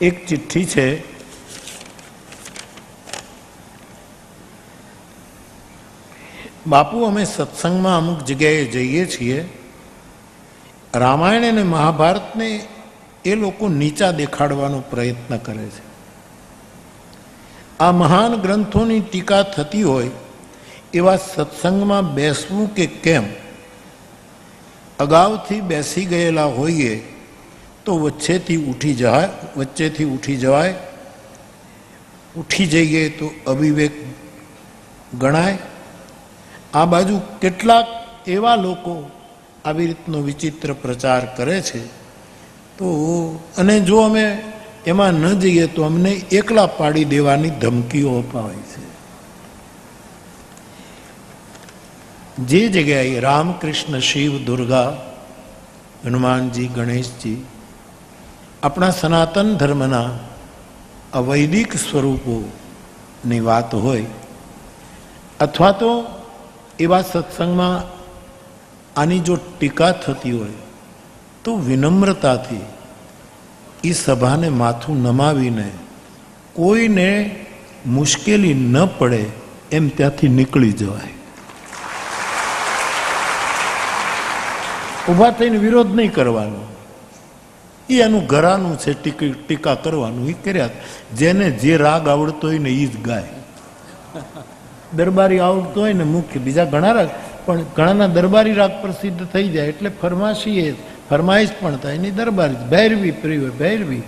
એક ચિઠ્ઠી છે. બાપુ, અમે સત્સંગમાં અમુક જગ્યાએ જઈએ છીએ. રામાયણ અને મહાભારતને એ લોકો નીચા દેખાડવાનો પ્રયત્ન કરે છે. આ મહાન ગ્રંથોની ટીકા થતી હોય એવા સત્સંગમાં બેસવું કે કેમ? અગાઉથી બેસી ગયેલા હોઈએ તો વચ્ચેથી ઉઠી જાય વચ્ચેથી ઉઠી જવાય. ઉઠી જઈએ તો અવિવેક ગણાય. આ બાજુ કેટલાક એવા લોકો આવી રીતનો વિચિત્ર પ્રચાર કરે છે. તો અને જો અમે એમાં ન જઈએ તો અમને એકલા પાડી દેવાની ધમકીઓ અપાવાય છે. જે જગ્યાએ રામકૃષ્ણ શિવ દુર્ગા, હનુમાનજી, ગણેશજી આપણા સનાતન ધર્મના અવૈદિક સ્વરૂપોની વાત હોય, અથવા તો એવા સત્સંગમાં આની જો ટીકા થતી હોય, તો વિનમ્રતાથી એ સભાને માથું નમાવીને કોઈને મુશ્કેલી ન પડે એમ ત્યાંથી નીકળી જવાય. ઊભા થઈને વિરોધ નહીં કરવાનો. એ એનું ઘરાનું છે ટીકી ટીકા કરવાનું. એ કર્યા જેને જે રાગ આવડતો હોય ને એ જ ગાય. દરબારી આવડતો હોય ને મુખ્ય બીજા ઘણા રાગ પણ ઘણાના દરબારી રાગ પ્રસિદ્ધ થઈ જાય એટલે ફરમાશી એ ફરમાઈશ પણ થાય. એની દરબારી ભૈરવી પ્રિય ભૈરવી.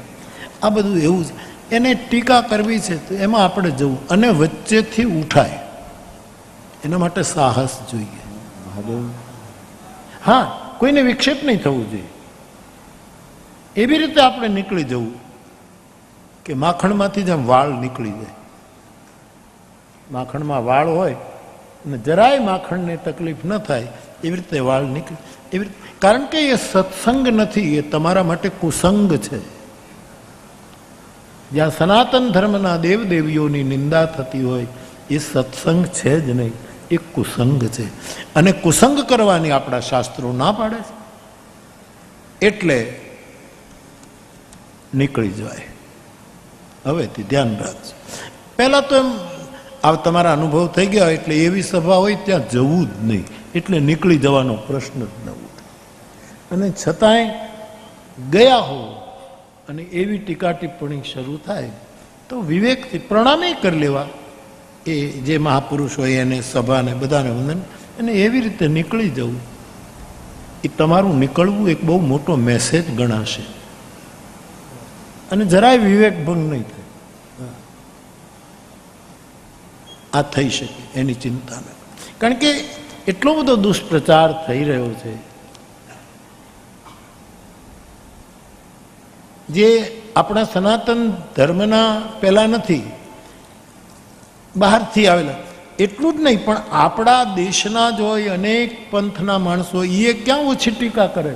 આ બધું એવું છે. એને ટીકા કરવી છે તો એમાં આપણે જવું. અને વચ્ચેથી ઉઠાય. એના માટે સાહસ જોઈએ. હા કોઈને વિક્ષેપ નહીં થવું જોઈએ. એવી રીતે આપણે નીકળી જવું કે માખણમાંથી જેમ વાળ નીકળી જાય. માખણમાં વાળ હોય અને જરાય માખણને તકલીફ ન થાય, એવી રીતે વાળ નીકળે. એવી રીતે કારણ કે એ સત્સંગ નથી, એ તમારા માટે કુસંગ છે. જ્યાં સનાતન ધર્મના દેવદેવીઓની નિંદા થતી હોય, એ સત્સંગ છે જ નહીં, એ કુસંગ છે. અને કુસંગ કરવાની આપણા શાસ્ત્રો ના પાડે છે. એટલે નીકળી જવાય. હવેથી ધ્યાન રાખજો. પહેલાં તો એમ, આ તમારા અનુભવ થઈ ગયા એટલે એવી સભા હોય ત્યાં જવું જ નહીં. એટલે નીકળી જવાનો પ્રશ્ન જ ન ઉઠે. અને છતાંય ગયા હો અને એવી ટીકા ટિપ્પણી શરૂ થાય, તો વિવેકથી પ્રણામે કરી લેવા. એ જે મહાપુરુષ હોય એને સભાને બધાને વંદન, અને એવી રીતે નીકળી જવું. એ તમારું નીકળવું એક બહુ મોટો મેસેજ ગણાશે. અને જરાય વિવેક ભંગ નહીં થાય. આ થઈ શકે, એની ચિંતા નથી કારણ કે એટલો બધો દુષ્પ્રચાર થઈ રહ્યો છે. જે આપણા સનાતન ધર્મના પહેલા નથી, બહારથી આવેલા. એટલું જ નહીં, પણ આપણા દેશના જ હોય અનેક પંથના માણસો એ ક્યાં ઓછી ટીકા કરે?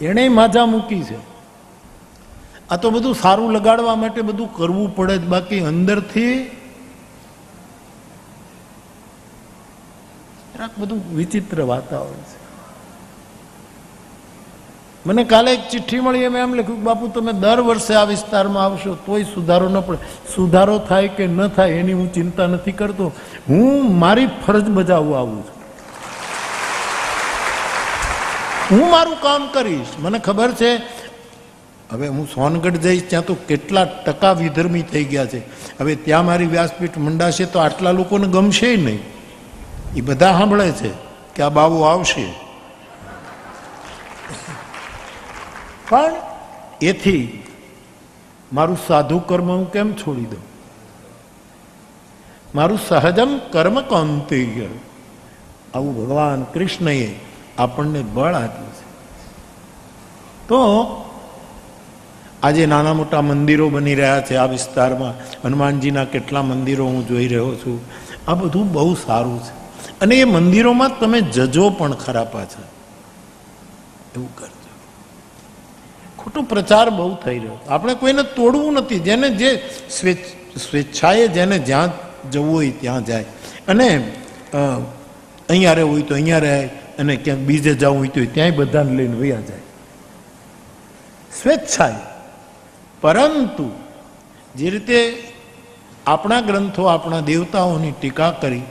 એણે માજા મૂકી છે. આ તો બધું સારું લગાડવા માટે બધું કરવું પડે જ. બાકી અંદરથી બધું વિચિત્ર વાતાવરણ છે. મને કાલે એક ચિઠ્ઠી મળી, એમ એમ લખ્યું બાપુ, તમે દર વર્ષે આ વિસ્તારમાં આવશો, તોય સુધારો ન પડે. સુધારો થાય કે ન થાય એની હું ચિંતા નથી કરતો. હું મારી ફરજ બજાવવા આવું છું. હું મારું કામ કરીશ. મને ખબર છે હવે હું સોનગઢ જઈશ ત્યાં તો કેટલા ટકા વિધર્મી થઈ ગયા છે. હવે ત્યાં મારી વ્યાસપીઠ મંડાશે તો આટલા લોકોને ગમશે નહીં. એ બધા સાંભળે છે કે આ બાબુ આવશે. પણ એથી મારું સાધુ કર્મ હું કેમ છોડી દઉં? મારું સહજમ કર્મ કૌંતેય. આવું ભગવાન કૃષ્ણએ આપણને બળ આપ્યું છે. તો આજે નાના મોટા મંદિરો બની રહ્યા છે આ વિસ્તારમાં. હનુમાનજીના કેટલા મંદિરો હું જોઈ રહ્યો છું. આ બધું બહુ સારું છે. અને એ મંદિરોમાં તમે જજો પણ ખરા પાછા. એવું કરજો. ખોટો પ્રચાર બહુ થઈ રહ્યો. આપણે કોઈને તોડવું નથી. જેને જે સ્વેચ્છાએ જેને જ્યાં જવું હોય ત્યાં જાય. અને અહીંયા રહેવું હોય તો અહીંયા રહે. અને ક્યાંક બીજે જવું હોય તો ત્યાંય બધાને લઈને વૈયા જાય. સ્વેચ્છાએ. પરંતુ જે રીતે આપણા ગ્રંથો આપણા દેવતાઓની ટીકા કરી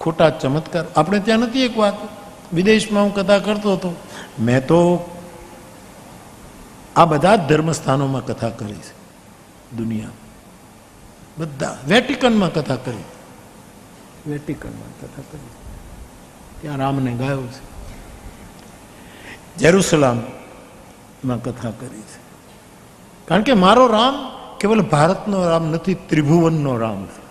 ખોટા ચમત્કાર. આપણે ત્યાં નથી એક વાત વિદેશમાં હું કથા કરતો હતો. મેં તો આ બધા જ ધર્મસ્થાનોમાં કથા કરી છે. દુનિયા બધા. વેટિકનમાં કથા કરી. વેટિકનમાં કથા કરી. ત્યાં રામને ગાયો છે. જેરુસલામમાં કથા કરી છે. કારણ કે મારો રામ કેવલ ભારતનો રામ નથી ત્રિભુવનનો રામ. છે